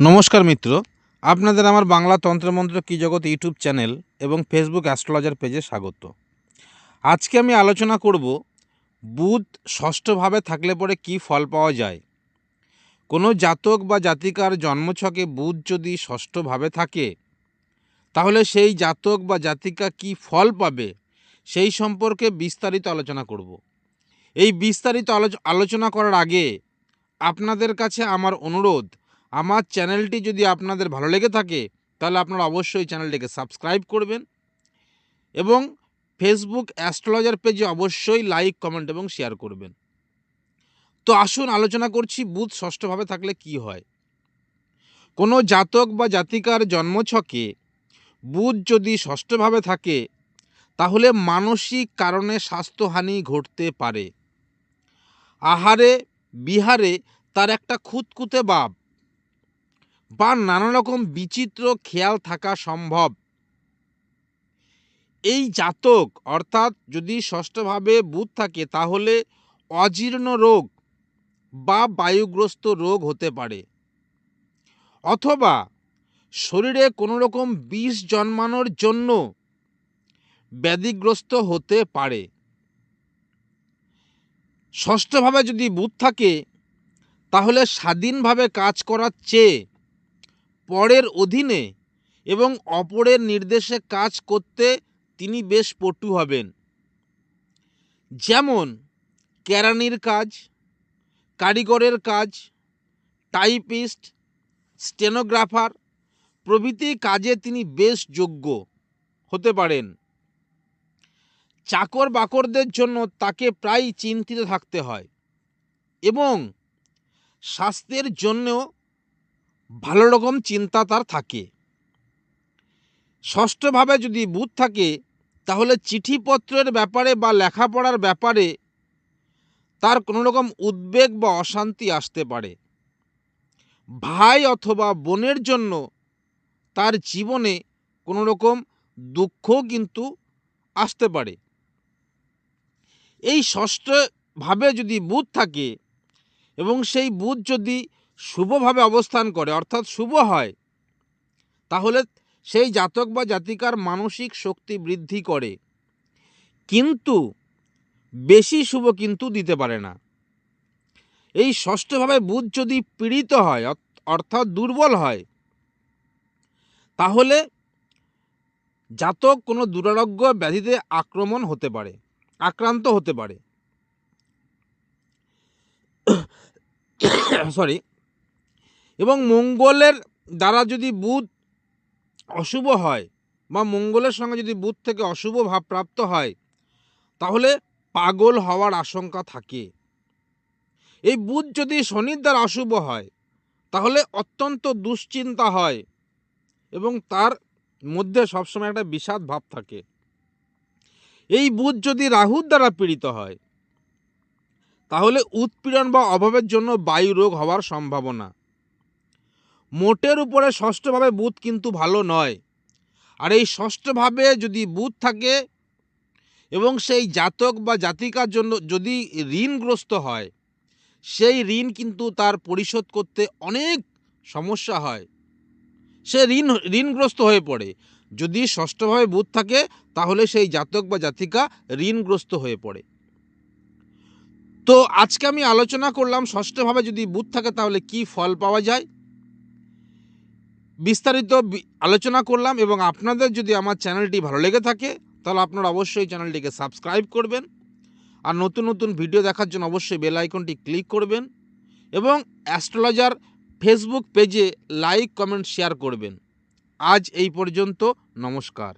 নমস্কার মিত্র, আপনাদের আমার বাংলা তন্ত্রমন্ত্র কি জগৎ ইউটিউব চ্যানেল এবং ফেসবুক অ্যাস্ট্রোলজার পেজে স্বাগত। আজকে আমি আলোচনা করব, বুধ ষষ্ঠভাবে থাকলে পরে কি ফল পাওয়া যায়? কোনো জাতক বা জাতিকার জন্মছকে বুধ যদি ষষ্ঠভাবে থাকে, তাহলে সেই জাতক বা জাতিকা কি ফল পাবে, সেই সম্পর্কে বিস্তারিত আলোচনা করব। এই বিস্তারিত আলোচ- আলোচনা করার আগে আপনাদের কাছে আমার অনুরোধ আমার চ্যানেলটি যদি আপনাদের ভালো লেগে থাকে, তাহলে আপনারা অবশ্যই চ্যানেলটিকে সাবস্ক্রাইব করবেন এবং ফেসবুক অ্যাস্ট্রোলজার পেজে অবশ্যই লাইক, কমেন্ট এবং শেয়ার করবেন। তো আসুন আলোচনা করছি, বুধ ষষ্ঠভাবে থাকলে কি হয়? কোনো জাতক বা জাতিকার জন্মছকে বুধ যদি ষষ্ঠভাবে থাকে, তাহলে মানসিক কারণে স্বাস্থ্যহানি ঘটতে পারে। আহারে, বিহারে তার একটা খুঁতকুতে ভাব বা নানা রকম বিচিত্র খেয়াল থাকা সম্ভব। এই জাতক, অর্থাৎ যদি ষষ্ঠভাবে বুধ থাকে, তাহলে অজীর্ণ রোগ বা বায়ুগ্রস্ত রোগ হতে পারে। অথবা শরীরে কোনো রকম বিষ জন্মানোর জন্য ব্যাধিগ্রস্ত হতে পারে। ষষ্ঠভাবে যদি বুধ থাকে, তাহলে স্বাধীনভাবে কাজ করার চেয়ে পরের অধীনে এবং অপরের নির্দেশে কাজ করতে তিনি বেশ পটু হবেন। যেমন কেরানির কাজ, কারিগরের কাজ, টাইপিস্ট, স্টেনোগ্রাফার প্রভৃতি কাজে তিনি বেশ যোগ্য হতে পারেন। চাকর বাকরদের জন্য তাকে প্রায় চিন্তিত থাকতে হয় এবং স্বাস্থ্যের জন্যও ভালো রকম চিন্তা তার থাকে। ষষ্ঠভাবে যদি বুধ থাকে, তাহলে চিঠিপত্রের ব্যাপারে বা লেখাপড়ার ব্যাপারে তার কোনো রকম উদ্বেগ বা অশান্তি আসতে পারে। ভাই অথবা বোনের জন্য তার জীবনে কোনো রকম দুঃখও কিন্তু আসতে পারে। এই ষষ্ঠভাবে যদি বুধ থাকে এবং সেই বুধ যদি শুভভাবে অবস্থান করে, অর্থাৎ শুভ হয়, তাহলে সেই জাতক বা জাতিকার মানসিক শক্তি বৃদ্ধি করে। কিন্তু বেশি শুভ কিন্তু দিতে পারে না। এই ষষ্ঠভাবে বুধ যদি পীড়িত হয় অর্থাৎ দুর্বল হয়, তাহলে জাতক কোনো দুরারোগ্য ব্যাধিতে আক্রমণ হতে পারে, আক্রান্ত হতে পারে। সরি এবং মঙ্গলের দ্বারা যদি বুধ অশুভ হয় বা মঙ্গলের সঙ্গে যদি বুধ থেকে অশুভ ভাব প্রাপ্ত হয়, তাহলে পাগল হওয়ার আশঙ্কা থাকে। এই বুধ যদি শনির দ্বারা অশুভ হয়, তাহলে অত্যন্ত দুশ্চিন্তা হয় এবং তার মধ্যে সবসময় একটা বিষাদ ভাব থাকে। এই বুধ যদি রাহুর দ্বারা পীড়িত হয়, তাহলে উৎপীড়ন বা অভাবের জন্য বায়ু রোগ হওয়ার সম্ভাবনা। মোটের উপরে ষষ্ঠভাবে বুধ কিন্তু ভালো নয়। আর এই ষষ্ঠভাবে যদি বুধ থাকে এবং সেই জাতক বা জাতিকার জন্য যদি ঋণগ্রস্ত হয়, সেই ঋণ কিন্তু তার পরিশোধ করতে অনেক সমস্যা হয়। সে ঋণ, ঋণগ্রস্ত হয়ে পড়ে। যদি ষষ্ঠভাবে বুধ থাকে, তাহলে সেই জাতক বা জাতিকা ঋণগ্রস্ত হয়ে পড়ে। তো আজকে আমি আলোচনা করলাম ষষ্ঠভাবে যদি বুধ থাকে, তাহলে কি ফল পাওয়া যায়? বিস্তারিত আলোচনা করলাম এবং আপনাদের যদি আমার চ্যানেলটি ভালো লেগে থাকে, তাহলে আপনারা অবশ্যই চ্যানেলটিকে সাবস্ক্রাইব করবেন। আর নতুন নতুন ভিডিও দেখার জন্য অবশ্যই বেল আইকনটি ক্লিক করবেন এবং অ্যাস্ট্রোলজার ফেসবুক পেজে লাইক, কমেন্ট, শেয়ার করবেন। আজ এই পর্যন্ত, নমস্কার।